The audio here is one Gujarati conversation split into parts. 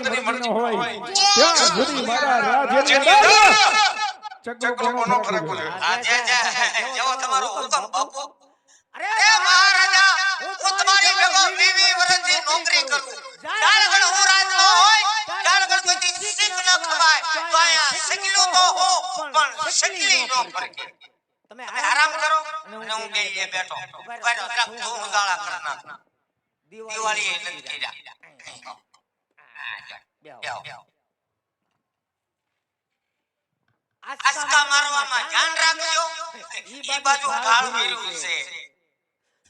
માતરની મરજી ન હોય. ત્યાં સુધી મારા રાજ્યની અંદર ચક્રો નો ફરકવો જોઈએ હા, જે, જે, જેવો તમારો હુકમ બાપુ. અરે એ મહારાજા હું તમારી ભેગો વી વી નોકરી કરું. જાણ વણ હું રાજનો હોય જાણ વણ કોઈથી શીખ ન ખવાય. તો આ શીખલું તો હો પણ શીખલી નો ફરકે તમે આરામ કરો અને હું ગઈ બેઠો. ઉભારો જરાક હું ઉજાળા કરના દિવાળી એ નથી કર્યા. આસ્કા મારવામાં ધ્યાન રાખજો ઈ બાજુ ઢાળ મેર્યું છે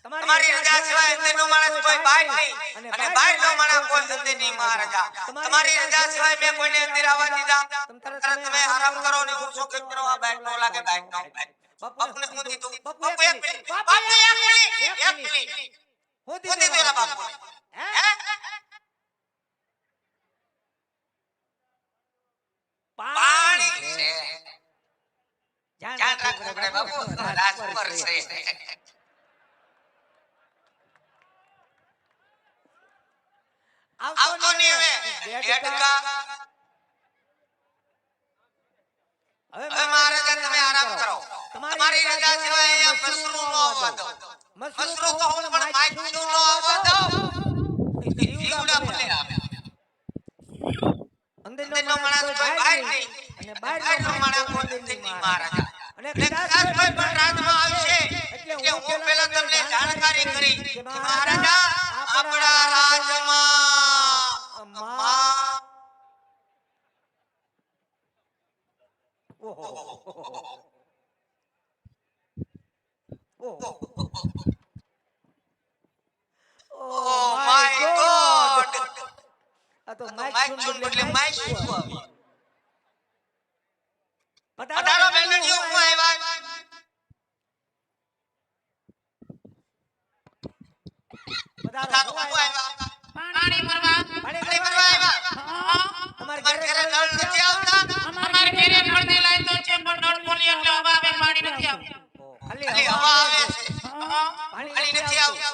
તમારી રજા સિવાય અંદરનો માણસ કોઈ બહાર નહીં અને બહારનો માણસ કોઈ અંદર નહીં મહારાજા તમારી રજા સિવાય મેં કોઈને અંદર આવવા દીધા ત્યારે તમે આરામ કરો ને હું શું કરો આ બાઈક નો લાગે બાઈક નો બાપુને શું દીધું બાપુ એક મિનિટ બાપુ એક મિનિટ એક મિનિટ હું દીધું એના બાપુને હે પાણી છે ધ્યાન રાખવું પડે બાપુ રાજ પર છે. આવતો નહીં હવે. બે ટકા. હવે મહારાજા તમે આરામ કરો. તમારી રજા સિવાય અહીંયા મસરૂ નો આવવા દો. મસરૂ તો હું પણ માઇકું નો આવવા દો જીવડા ભલે આવે અંદરનો માણસ કોઈ બહાર નહીં. અને બહારનો માણસ કોઈ નહીં મહારાજા અને કદાચ કોઈ પણ રાજમાં આવશે એટલે હું પહેલા તમને જાણકારી કરી કે મહારાજા આપણા રાજમાં માં Oh my આ તો માઇક બદલે બદલે માઇક શું આવ્યું? આવ્યા. પાણી ભરવા પાણી ભરવા આવ્યા. ઘરે ઘરે નળ નથી આવતા? અમારે ઘરે નળની લાઈન તો છે પણ નળ ખોલી એટલે હવા આવે પાણી નથી આવતું ખાલી ખાલી હવા હવા આવે આવે છે. છે. પાણી પાણી નથી આવતું.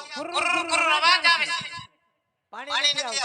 અવાજ આવે છે પાણી નથી આવતું.